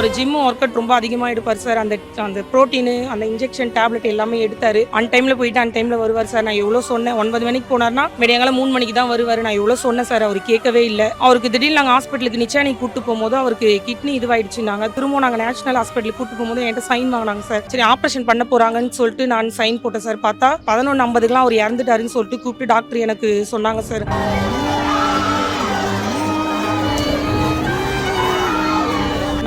அவர் gym work out ரொம்ப அதிகமாக எடுப்பார் சார் அந்த அந்த ப்ரோட்டீனு அந்த இன்ஜெக்ஷன் டேப்லெட் எல்லாமே எடுத்தார். அன் டைமில் போயிட்டு அன் டைமில் வருவார் சார் நான் எவ்வளோ சொன்னேன்? ஒன்பது மணிக்கு போனார்னா விடியங்காலம் மூணு மணிக்கு தான் வருவார். நான் எவ்வளோ சொன்னேன் சார் அவர் கேட்கவே இல்லை. அவருக்கு திடீர்னு நாங்கள் ஹாஸ்பிட்டலுக்கு நிச்சயம் நீ கூட்டு போகும்போது அவருக்கு கிட்னி இதுவாயிடுச்சுனாங்க திரும்ப நாங்கள் நேஷனல் ஹாஸ்பிட்டலுக்கு கூட்டு போகும்போது என்கிட்ட சைன் வாங்கினாங்க சார் சரி ஆப்ரேஷன் பண்ண போகிறாங்கன்னு சொல்லிட்டு நான் சைன் போட்டேன் சார் பார்த்தா பதினொன்று ஐம்பதுக்குலாம் அவர் இறந்துட்டாருன்னு சொல்லிட்டு கூப்பிட்டு டாக்டர் எனக்கு சொன்னாங்க சார்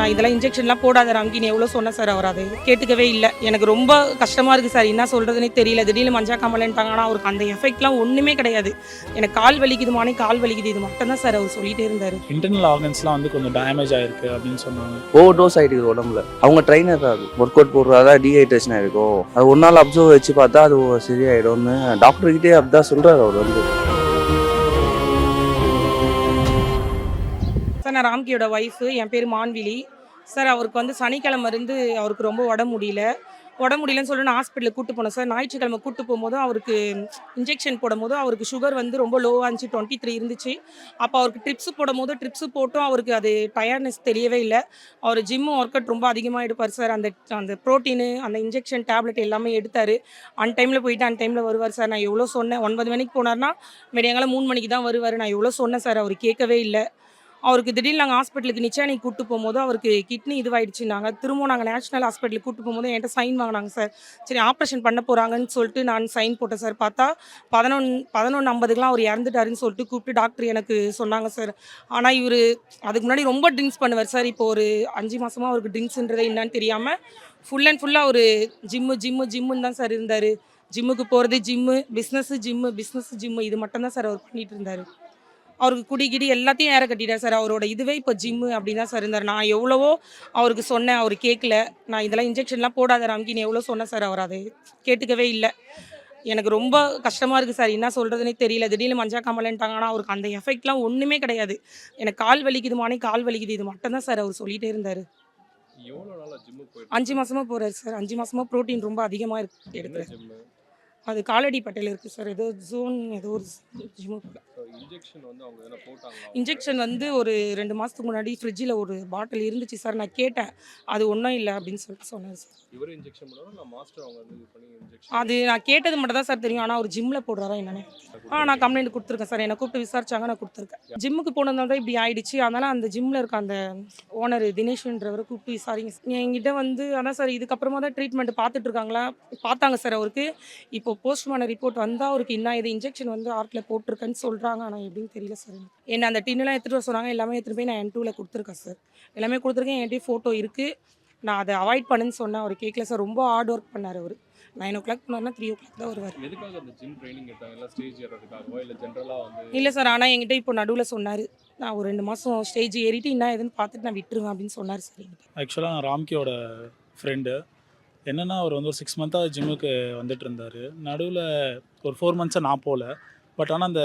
நான் இதெல்லாம் இன்ஜெக்ஷன்லாம் போடாத ராம்கின்னு எவ்வளோ சொன்னேன் சார் அவர் அது? கேட்டுக்கவே இல்லை. எனக்கு ரொம்ப கஷ்டமாக இருக்குது சார் என்ன சொல்கிறதுனே தெரியல. திடீர்னு மஞ்சா காமலன்ட்டாங்க ஆனால் அவருக்கு அந்த எஃபெக்ட்லாம் ஒன்றுமே கிடையாது. எனக்கு கால் வலிக்குதுமானே கால் வலிக்குது. இது மட்டும் தான் சார் அவர் சொல்லிட்டே இருந்தார். இன்டர்னல் ஆர்கன்ஸ்லாம் வந்து கொஞ்சம் டேமேஜ் ஆயிருக்கு அப்படின்னு சொன்னாங்க. ஓவர் டோஸ் ஆகிட்டு உடம்புல. அவங்க ட்ரைனர் அது. ஒர்க் அவுட் போடுறதா டீஹைட்ரேஷன் ஆயிருக்கும். அது ஒரு நாள் அப்சர்வ் வச்சு பார்த்தா அது சரியாயிடும்னு டாக்டர்கிட்டே அப்படிதான் சொல்றாரு அவர் வந்து. நான் ராம்கியோட ஒய்ஃபு என் பேர் மான்விழி. சார் அவருக்கு வந்து சனிக்கிழமை இருந்து அவருக்கு ரொம்ப உடம்பு முடியல. உடம்பு முடியலன்னு சொல்லி நான் ஹாஸ்பிட்டலுக்கு கூட்டு போனேன் சார் ஞாயிற்றுக்கிழமை கூட்டு போகும்போது அவருக்கு இன்ஜெக்ஷன் போடும்போது அவருக்கு சுகர் வந்து ரொம்ப லோவாக இருந்துச்சு டுவெண்ட்டி த்ரீ இருந்துச்சு. அப்போ அவருக்கு ட்ரிப்ஸ் போடும்போது ட்ரிப்ஸ் போட்டும் அவருக்கு அது டயர்ட்னஸ் தெரியவே இல்லை. அவர் ஜிம்மு ஒர்க் அவுட் ரொம்ப அதிகமாக எடுப்பார் சார் அந்த அந்த ப்ரோட்டீனு அந்த இன்ஜெக்ஷன் டேப்லெட் எல்லாமே எடுத்தார். அன் டைமில் போயிட்டு அன் டைமில் வருவார் சார் நான் எவ்வளோ சொன்னேன் ஒன்பது மணிக்கு போனார்னா விடியங்காலம் மூணு மணிக்கு தான் வருவார். நான் எவ்வளோ சொன்னேன் சார் அவர் கேட்கவே இல்லை. அவருக்கு திடீர்னு நாங்கள் ஹாஸ்பிட்டலுக்கு நிச்சானி கூப்பிட்டு போகும்போது அவருக்கு கிட்னி இதுவாயிடுச்சுனாங்க திரும்ப நாங்கள் நேஷனல் ஹாஸ்பிட்டலுக்கு கூப்பிட்டு போகும்போது என்கிட்ட சைன் வாங்கினாங்க சார் சரி ஆப்ரேஷன் பண்ண போகிறாங்கன்னு சொல்லிட்டு நான் சைன் போட்டேன் சார் பார்த்தா பதினொன்று பதினொன்று ஐம்பதுக்குலாம் அவர் இறந்துட்டாருன்னு சொல்லிட்டு கூப்பிட்டு டாக்டர் எனக்கு சொன்னாங்க சார் ஆனால் இவர் அதுக்கு முன்னாடி ரொம்ப ட்ரிங்க்ஸ் பண்ணுவார் சார் இப்போ ஒரு அஞ்சு மாதமாக அவருக்கு ட்ரிங்க்ஸுன்றதே என்னன்னு தெரியாமல் ஃபுல் அண்ட் ஃபுல்லாக ஒரு ஜிம்மு ஜிம்மு ஜிம்முன்னு தான் சார் இருந்தார். ஜிம்முக்கு போகிறது gym business gym business gym இது மட்டும்தான் சார் அவர் பண்ணிகிட்டு இருந்தார். அவருக்கு குடி கிடி எல்லாத்தையும் ஏற கட்டிட்டார். சார் அவரோட இதுவே இப்போ ஜிம்மு அப்படின்னு தான் சார் இருந்தார். நான் எவ்வளவோ அவருக்கு சொன்னேன் அவர் கேட்கல நான் இதெல்லாம் இன்ஜெக்ஷன்லாம் போடாத ராம்கின்னு எவ்வளோ சொன்னேன் சார் அவர் அதை கேட்டுக்கவே இல்லை. எனக்கு ரொம்ப கஷ்டமாக இருக்குது சார். என்ன சொல்கிறதுனே தெரியல. திடீர்னு மஞ்சா காமலன்ட்டாங்க. ஆனால் அவருக்கு அந்த எஃபெக்ட்லாம் ஒன்றுமே கிடையாது. எனக்கு கால் வலிக்குதுமானே கால் வலிக்குது. இது மட்டும் தான் சார் அவர் சொல்லிகிட்டே இருந்தார். அஞ்சு மாசமா போறாரு சார். அஞ்சு மாசமா ப்ரோட்டீன் ரொம்ப அதிகமாக இருக்கு. எடுக்கிறேன் அது காலடி பட்டையில் இருக்கு சார். ஏதோ ஜோன் ஏதோ ஒரு இன்ஜெக்ஷன் வந்து ஒரு ரெண்டு மாதத்துக்கு முன்னாடி ஃப்ரிட்ஜில் ஒரு பாட்டில் இருந்துச்சு சார். நான் கேட்டேன். அது ஒன்றும் இல்லை அப்படின்னு சொல்லிட்டு சொன்னார் சார். அது நான் கேட்டது மட்டும் தான் சார் தெரியும். ஆனால் அவர் ஜிம்மில் போடுறாரா என்னன்னு. ஆ நான் கம்ப்ளைண்ட் கொடுத்துருக்கேன் சார் என்னை கூப்பிட்டு விசாரிச்சாங்க நான் கொடுத்துருக்கேன். ஜிம்முக்கு போனதுனால தான் இப்படி ஆயிடுச்சு. அதனால அந்த ஜிம்மில் இருக்க அந்த ஓனர் தினேஷ்ன்றவரை கூப்பிட்டு விசாரிங்க என்கிட்ட வந்து அதான் சார் இதுக்கப்புறமா தான் ட்ரீட்மெண்ட் பார்த்துட்டு இருக்காங்களா? பார்த்தாங்க சார் அவருக்கு. இப்போ போஸ்ட்மார்டம் ரிப்போர்ட் வந்தால் அவருக்கு இன்னும் இது இன்ஜெக்ஷன் வந்து ஹார்ட்டில் போட்டிருக்கேன்னு சொல்கிறாங்க ஆனால் எப்படின்னு தெரியல சார். என்ன அந்த டின்னெலாம் எடுத்துகிட்டு வர சொன்னாங்க. எல்லாமே எடுத்துகிட்டு போய் நான் என் டூவில் கொடுத்துருக்கேன் சார் எல்லாமே கொடுத்துருக்கேன். என்கிட்ட ஃபோட்டோ இருக்குது நான் அதை அவாய்ட் பண்ணுன்னு சொன்னேன். அவர் கேட்கல சார் ரொம்ப ஹார்ட் ஒர்க் பண்ணார் அவர். நைன் ஓ கிளாக் போனார்னா த்ரீ ஓ கிளாக் தான் வருவார். எதுக்காக அந்த ஜிம் ட்ரைனிங் எடுத்தாங்க? எல்லாம் ஸ்டேஜ் ஏறதுக்காகவா? இல்லை ஜென்ரலாக வந்து இல்லை சார் ஆனால் என்கிட்ட இப்போ நடுவில் சொன்னார். நான் ஒரு ரெண்டு மாதம் ஸ்டேஜ் ஏறிட்டு என்ன ஏதுன்னு பார்த்துட்டு நான் விட்டுருவேன் அப்படின்னு சொன்னார் சார் ஆக்சுவலாக நான் ராம்கியோட ஃப்ரெண்டு என்னென்னா அவர் வந்து ஒரு சிக்ஸ் மந்த்தாக ஜிம்முக்கு வந்துட்டு இருந்தார். நடுவில் ஒரு ஃபோர் மந்த்ஸாக நான் போகல பட் ஆனால் அந்த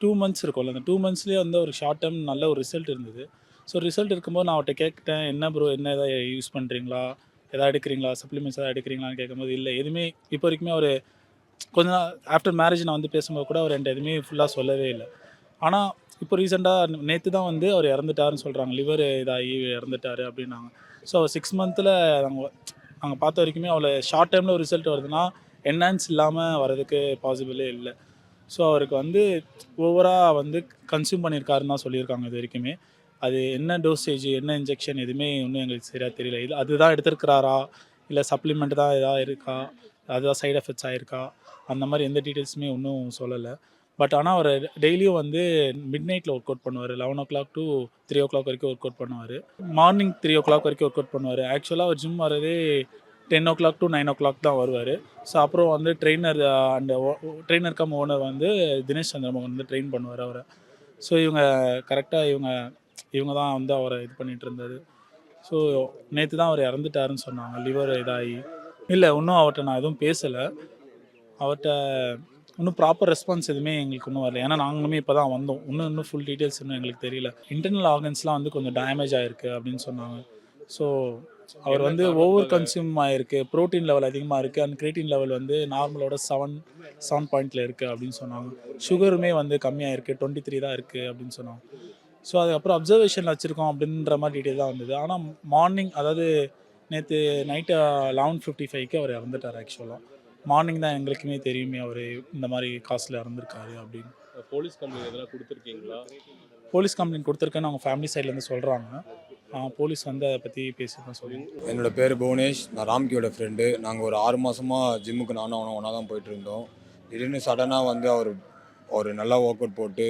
டூ மந்த்ஸ் இருக்கும்ல அந்த டூ மந்த்ஸ்லேயே வந்து ஒரு ஷார்ட் டைம் நல்ல ஒரு ரிசல்ட் இருந்தது. ஸோ ரிசல்ட் இருக்கும்போது நான் அவர்கிட்ட கேட்டேன் என்ன ப்ரோ என்ன எதாவது யூஸ் பண்ணுறீங்களா எதாவது எடுக்கிறீங்களா? சப்ளிமெண்ட்ஸ் எதாவது எடுக்கிறீங்களான்னு கேட்கும்போது இல்லை. எதுவுமே இப்போ வரைக்குமே அவர் கொஞ்ச நாள் ஆஃப்டர் மேரேஜ் நான் வந்து பேசும்போது கூட அவர் என்கிட்ட எதுவுமே ஃபுல்லாக சொல்லவே இல்லை. ஆனால் இப்போ ரீசெண்டாக நேற்று தான் வந்து அவர் இறந்துட்டாருன்னு சொல்கிறாங்க லிவர் இதாகி இறந்துட்டாரு அப்படின்னாங்க. ஸோ சிக்ஸ் மந்த்தில் நாங்கள் நாங்கள் பார்த்த வரைக்குமே அவ்வளோ ஷார்ட் டைமில் ஒரு ரிசல்ட் வருதுன்னா என்ஹான்ஸ் இல்லாமல் வரதுக்கு பாசிபிளே இல்லை. ஸோ அவருக்கு வந்து ஓவராக வந்து கன்சியூம் பண்ணியிருக்காருன்னு தான் சொல்லியிருக்காங்க இது வரைக்குமே. அது என்ன டோசேஜ் என்ன இன்ஜெக்ஷன் எதுவுமே இன்னும் எங்களுக்கு சரியாக தெரியல. இது அதுதான் எடுத்திருக்கிறாரா? இல்லை சப்ளிமெண்ட் தான் எதாவது இருக்கா? அதுதான் சைடு எஃபெக்ட்ஸ் ஆயிருக்கா? அந்த மாதிரி எந்த டீட்டெயில்ஸுமே ஒன்றும் சொல்லலை. பட் ஆனால் அவர் டெய்லியும் வந்து மிட் நைட்டில் ஒர்க் அவுட் பண்ணுவார். Eleven o'clock to three o'clock வரைக்கும் ஒர்க் அவுட் பண்ணுவார். மார்னிங் த்ரீ ஓ கிளாக் வரைக்கும் ஒர்க் அவுட் பண்ணுவார் ஆக்சுவலாக அவர் ஜிம் வரதே ten o'clock to nine o'clock தான் வருவார். ஸோ அப்புறம் வந்து ட்ரெயினர் uh, அந்த ட்ரெயினர் கம் ஓனர் வந்து தினேஷ் சந்திரமோகன் வந்து ட்ரெயின் பண்ணுவார் அவரை. ஸோ இவங்க கரெக்டாக இவங்க இவங்க தான் வந்து அவரை இது பண்ணிட்டு இருந்தது. ஸோ நேற்று தான் அவர் இறந்துட்டாருன்னு சொன்னாங்க. லிவர் இதாகி இல்லை இன்னும் அவர்கிட்ட நான் எதுவும் பேசலை. அவர்கிட்ட இன்னும் ப்ராப்பர் ரெஸ்பான்ஸ் எதுவுமே எங்களுக்கு இன்னும் வரல. ஏன்னா நாங்களுமே இப்போ தான் வந்தோம். இன்னும் இன்னும் ஃபுல் டீட்டெயில்ஸ் இன்னும் எங்களுக்கு தெரியல. இன்டர்னல் ஆர்கன்ஸ்லாம் வந்து கொஞ்சம் டேமேஜ் ஆயிருக்கு அப்படின்னு சொன்னாங்க. ஸோ அவர் வந்து ஓவர் கன்சியூம் ஆயிருக்கு. ப்ரோட்டீன் லெவல் அதிகமாக இருக்குது அண்ட் கிரேட்டின் லெவல் வந்து நார்மலோட செவன் செவன் பாயிண்டில் இருக்குது அப்படின்னு சொன்னாங்க. சுகருமே வந்து கம்மியாக இருக்குது டுவெண்ட்டி த்ரீ தான் இருக்குது அப்படின்னு சொன்னாங்க. ஸோ அதுக்கப்புறம் அப்சர்வேஷனில் வச்சுருக்கோம் அப்படின்ற மாதிரி டீட்டெயில் தான் வந்தது. ஆனால் மார்னிங் அதாவது நேற்று நைட்டு லெவன் ஃபிஃப்டி ஃபைவ்க்கு அவர் இறந்துட்டார் ஆக்சுவலாக மார்னிங் தான் எங்களுக்குமே தெரியுமே அவர் இந்த மாதிரி காசில் இறந்துருக்காரு அப்படின்னு. போலீஸ் கம்ப்ளைண்ட் எதனா கொடுத்துருக்கீங்களா? போலீஸ் கம்ப்ளைண்ட் கொடுத்துருக்கேன்னு அவங்க ஃபேமிலி சைட்லேருந்து சொல்கிறாங்க போலீஸ் வந்து அதை பற்றி பேசி தான் சொல்லி என்னோட பேர் புவனேஷ். நான் ராம்கியோட ஃப்ரெண்டு நாங்கள் ஒரு ஆறு மாதமாக ஜிம்முக்கு நானும் அவனும் ஒன்றா தான் போயிட்டு இருந்தோம். திடீர்னு சடனாக வந்து அவர் ஒரு நல்லா ஒர்க் அவுட் போட்டு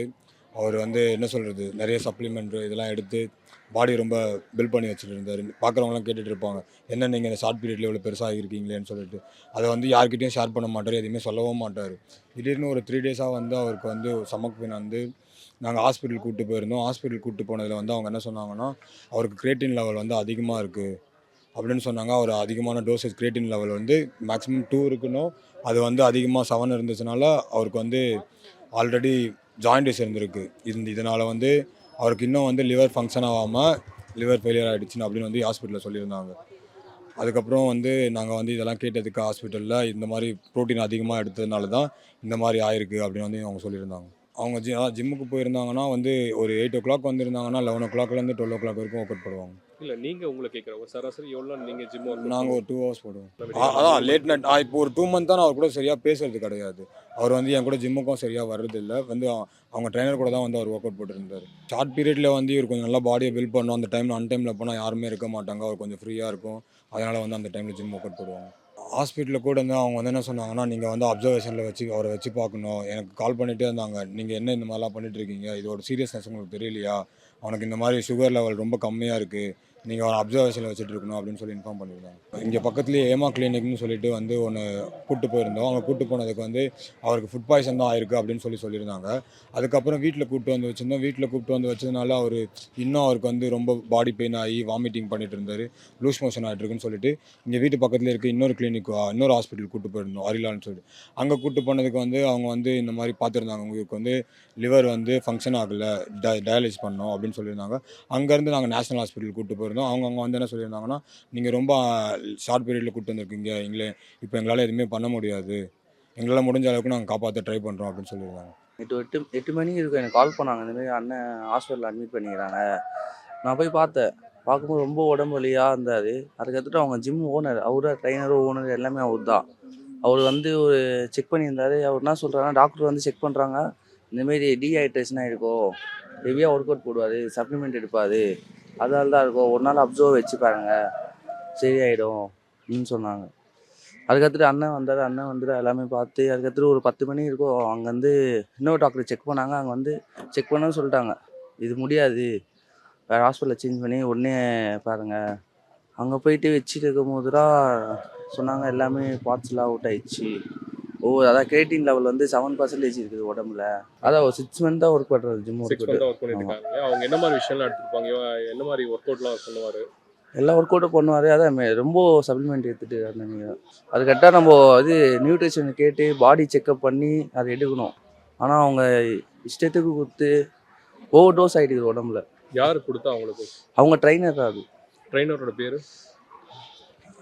அவர் வந்து என்ன சொல்கிறது நிறைய சப்ளிமெண்ட் இதெல்லாம் எடுத்து பாடி ரொம்ப பில்ட் பண்ணி வச்சுட்டு இருந்தார் பார்க்குறவங்களாம் கேட்டுட்டு இருப்பாங்க என்ன நீங்கள் இந்த ஷார்ட் பீரியடில் இவ்வளோ பெருசாக இருக்கீங்களேன்னு சொல்லிட்டு. அதை வந்து யார்கிட்டையும் ஷேர் பண்ண மாட்டார் எதுவுமே சொல்லவும் மாட்டார். திடீர்னு ஒரு த்ரீ டேஸாக வந்து அவருக்கு வந்து சமக் வந்து நாங்கள் ஹாஸ்பிட்டல் கூப்பிட்டு போயிருந்தோம். ஹாஸ்பிட்டல் கூப்பிட்டு போனதில் வந்து அவங்க என்ன சொன்னாங்கன்னா அவருக்கு கிரியேட்டின் லெவல் வந்து அதிகமாக இருக்குது அப்படின்னு சொன்னாங்க. அவர் அதிகமான டோசேஜ் கிரியேட்டின் லெவல் வந்து மேக்ஸிமம் டூ இருக்கணும் அது வந்து அதிகமாக செவன் இருந்துச்சுனால அவருக்கு வந்து ஆல்ரெடி ஜாயிண்டிஸ் இருந்திருக்கு. இந்த இதனால் வந்து அவருக்கு இன்னும் வந்து லிவர் ஃபங்க்ஷன் ஆகாமல் லிவர் ஃபெயிலியர் ஆகிடுச்சுன்னு அப்படின்னு வந்து ஹாஸ்பிட்டலில் சொல்லியிருந்தாங்க. அதுக்கப்புறம் வந்து நாங்கள் வந்து இதெல்லாம் கேட்டதுக்கு ஹாஸ்பிட்டலில் இந்த மாதிரி ப்ரோட்டீன் அதிகமாக எடுத்ததுனால தான் இந்த மாதிரி ஆயிருக்கு அப்படின்னு வந்து அவங்க சொல்லியிருந்தாங்க. அவங்க ஜி ஜிம்முக்கு போயிருந்தாங்கன்னா வந்து ஒரு எயிட் ஓ கிளாக் வந்திருந்தாங்கன்னா லெவன் ஓ கிளாக்லேருந்து டுவெல் ஓ கிளாக் வரைக்கும் ஒர்க் அவுட் பண்ணுவாங்க இல்ல நீங்க உங்களை கேட்குறோம் ஒரு சராசரி எவ்வளோ நீங்க ஜிம் நாங்கள் ஒரு டூ ஹவர்ஸ் போடுவோம். அதான் லேட் நைட் இப்போ ஒரு டூ மந்த் தான் அவர் கூட சரியாக பேசுறது கிடையாது. அவர் வந்து என் கூட ஜிம்முக்கும் சரியாக வர்றது இல்லை வந்து அவ- அவங்க ட்ரைனர் கூட தான் வந்து அவர் ஒர்க் அவுட் போட்டுருந்தார் ஷார்ட் பீரியடில் வந்து இவர் கொஞ்சம் நல்லா பாடியை பில்ட் பண்ணணும் அந்த டைமில் அன் டைமில் போனால் யாருமே இருக்க மாட்டாங்க. அவர் கொஞ்சம் ஃப்ரீயாக இருக்கும். அதனால் வந்து அந்த டைமில் ஜிம் ஒர்க் அவுட் போடுவாங்க ஹாஸ்பிட்டலில் கூட இருந்து அவங்க வந்து என்ன சொன்னாங்கன்னா நீங்கள் வந்து அப்சர்வேஷனில் வச்சு அவரை வச்சு பார்க்கணும். எனக்கு கால் பண்ணிகிட்டே இருந்தாங்க. நீங்கள் என்ன இந்த மாதிரிலாம் பண்ணிட்டு இருக்கீங்க? இதோட சீரியஸ்னஸ் உங்களுக்கு தெரியலையா? அவனுக்கு இந்த மாதிரி சுகர் லெவல் ரொம்ப கம்மியாக இருக்குது நீங்கள் ஒரு அப்சர்வேஷனில் வச்சுட்டு இருக்கணும் அப்படின்னு சொல்லி இன்ஃபார்ம் பண்ணியிருந்தாங்க இங்கே பக்கத்துலேயே ஏமா கிளினிக்னு சொல்லிட்டு வந்து ஒன்று கூட்டு போயிருந்தோம். அவங்க கூட்டு போனதுக்கு வந்து அவருக்கு ஃபுட் பாய்சன் தான் ஆயிருக்கு அப்படின்னு சொல்லி சொல்லியிருந்தாங்க. அதுக்கப்புறம் வீட்டில் கூப்பிட்டு வந்து வச்சுருந்தோம். வீட்டில் கூப்பிட்டு வந்து வச்சதுனால அவர் இன்னும் அவருக்கு வந்து ரொம்ப பாடி பெயின் ஆகி வாமிட்டிங் பண்ணிட்டு இருந்தார். லூஸ் மோஷன் ஆகிட்டு இருக்குன்னு சொல்லிட்டு இங்கே வீட்டு பக்கத்தில் இருக்க இன்னொரு கிளினிக் இன்னொரு ஹாஸ்பிட்டல் கூட்டு போயிருந்தோம் அரிலான்னு சொல்லிட்டு. அங்கே கூப்பிட்டு போனதுக்கு வந்து அவங்க வந்து இந்த மாதிரி பார்த்துருந்தாங்க. உங்களுக்கு வந்து லிவர் வந்து ஃபங்க்ஷன் ஆகலை ட டயாலிஸ் பண்ணோம் அப்படின்னு சொல்லியிருந்தாங்க. அங்கேருந்து நாங்கள் நேஷனல் ஹாஸ்பிட்டல் கூட்டு போயிருந்தோம். அவங்க அங்கே வந்து என்ன சொல்லியிருந்தாங்கன்னா நீங்கள் ரொம்ப ஷார்ட் பீரியடில் கூட்டு வந்திருக்கீங்க. எங்களே இப்போ எங்களால் எதுவுமே பண்ண முடியாது. எங்களால் முடிஞ்ச அளவுக்கு நாங்கள் காப்பாற்ற ட்ரை பண்ணுறோம் அப்படின்னு சொல்லியிருந்தாங்க. எட்டு எட்டு எட்டு மணிக்கு இருக்கும் எனக்கு கால் பண்ணாங்க. இந்தமாதிரி அண்ணன் ஹாஸ்பிட்டலில் அட்மிட் பண்ணிக்கிறாங்க. நான் போய் பார்த்தேன். பார்க்கும்போது ரொம்ப உடம்பு வழியாக இருந்தார் அதுக்கடுத்துட்டு அவங்க ஜிம் ஓனர் அவரு ட்ரைனரும் ஓனர் எல்லாமே அவர் தான். அவர் வந்து ஒரு செக் பண்ணியிருந்தாரு. அவர் என்ன சொல்கிறாங்கன்னா டாக்டர் வந்து செக் பண்ணுறாங்க இந்தமாரி டீஹைட்ரேஷனாக ஆகிருக்கும் ஹெவியாக ஒர்க் அவுட் போடுவார். சப்ளிமெண்ட் எடுப்பார். அதால தான் இருக்கும் ஒரு நாள் அப்சர்வ் வச்சு பாருங்க. சரியாயிடும் அப்படின்னு சொன்னாங்க. அதுக்கடுத்துட்டு அண்ணன் வந்தார் அண்ணன் வந்துட்டு எல்லாமே பார்த்து அதுக்கடுத்துட்டு ஒரு பத்து மணி இருக்கும். அங்கே வந்து இன்னொரு டாக்டர் செக் பண்ணாங்க. அங்கே வந்து செக் பண்ணன்னு சொல்லிட்டாங்க. இது முடியாது. வேறு ஹாஸ்பிட்டலில் சேஞ்ச் பண்ணி உடனே பாருங்கள் அங்கே போயிட்டு வச்சுட்டு இருக்கும் போது தான் சொன்னாங்க எல்லாமே பார்ட்ஸ்லாம் அவுட் ஆயிடுச்சு. ஓ அதான் கிரேட்டின் லெவல் வந்து செவன் பர்சன்டேஜ் இருக்குது உடம்புல. அதான் ஒரு சிக்ஸ் மந்த் தான் ஒர்க் பண்ணுறது ஜிம் ஒர்க் ஒர்க் பண்ணிட்டு இருக்காங்க அவங்க என்ன மாதிரி விஷயம்லாம் எடுத்துருப்பாங்க? என்ன மாதிரி ஒர்க் அவுட்லாம் பண்ணுவாரு? எல்லா ஒர்க் அவுட்டும் பண்ணுவார். அதான் ரொம்ப சப்ளிமெண்ட் எடுத்துட்டு நீங்கள் அது கரெக்டாக நம்ம இது நியூட்ரிஷன் கேட்டு பாடி செக்கப் பண்ணி அதை எடுக்கணும். ஆனால் அவங்க இஷ்டத்துக்கு கொடுத்து ஓவர் டோஸ் ஆகிடுது உடம்புல. யாரு கொடுத்தா அவங்களுக்கு? அவங்க ட்ரைனர் தான் அது. ட்ரைனரோட பேரு?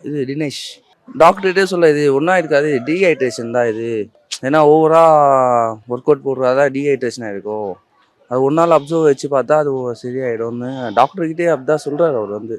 இது தினேஷ். டாக்டர்கிட்டே சொல்ல இது ஒன்றா இருக்காது டீஹைட்ரேஷன் தான் இது. ஏன்னா ஓவராக ஒர்க் அவுட் போடுறதா டீஹைட்ரேஷன் ஆகிருக்கும் அது ஒரு நாள் அப்சர்வ் வச்சு பார்த்தா அது சரியாயிடும்னு டாக்டர்கிட்டே அப்படிதான் சொல்கிறார் அவர் வந்து.